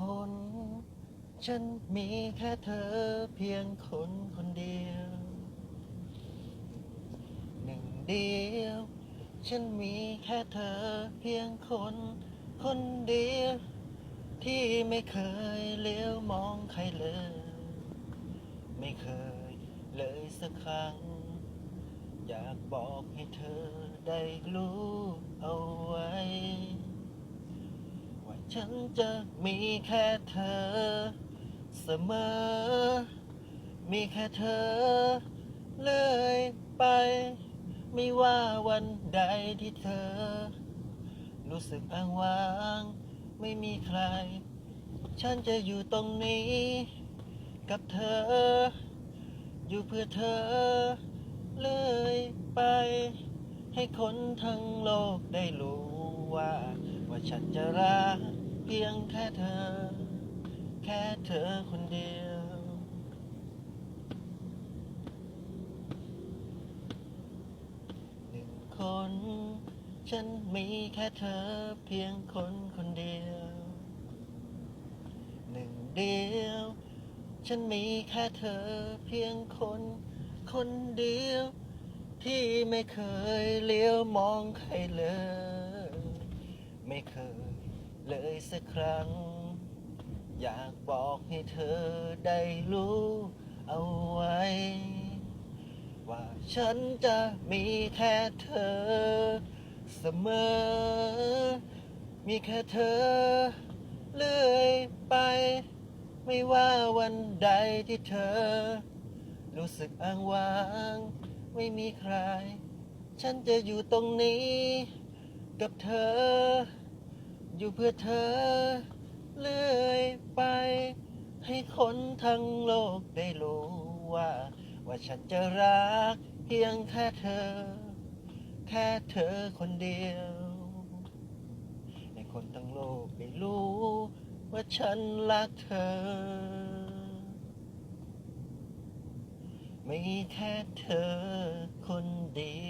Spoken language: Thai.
คน ฉันมีแค่เธอเพียงคนคนเดียว หนึ่งเดียว ฉันมีแค่เธอเพียงคน คนเดียว ที่ไม่เคยเลี้ยวมองใครเลย ไม่เคยเลยสักครั้ง อยากบอกให้เธอได้รู้เอาไว้ว่า ฉันจะมีแค่เธอ เสมอ มีแค่เธอ เลยไป ไม่ว่าวันใดที่เธอ รู้สึกอ้างว้าง ไม่มีใคร ฉันจะอยู่ตรงนี้ กับเธอ อยู่เพื่อเธอ เลยไป ให้คนทั้งโลกได้รู้ว่า ว่าฉันจะรักเพียงแค่เธอ แค่เธอคนเดียว หนึ่งคน ฉันมีแค่เธอเพียงคนคนเดียว หนึ่งเดียว ฉันมีแค่เธอเพียงคนคนเดียว ที่ไม่เคยเลี้ยวมองใครเลย ไม่เคยเลยสักครั้ง อยากบอกให้เธอได้รู้เอาไว้ ว่าฉันจะมีแค่เธอ เสมอ มีแค่เธอ เลื่อยไป ไม่ว่าวันใดที่เธอ รู้สึกอ้างว้าง ไม่มีใคร ฉันจะอยู่ตรงนี้ กับเธอ อยู่เพื่อเธอ เลื่อยไป ให้คนทั้งโลกได้รู้ว่า ว่าฉันจะรักเพียงแค่เธอ แค่เธอคนเดียว ให้คนทั้งโลกได้รู้ ว่าฉันรักเธอ ไมีแค่เธอคนเดียว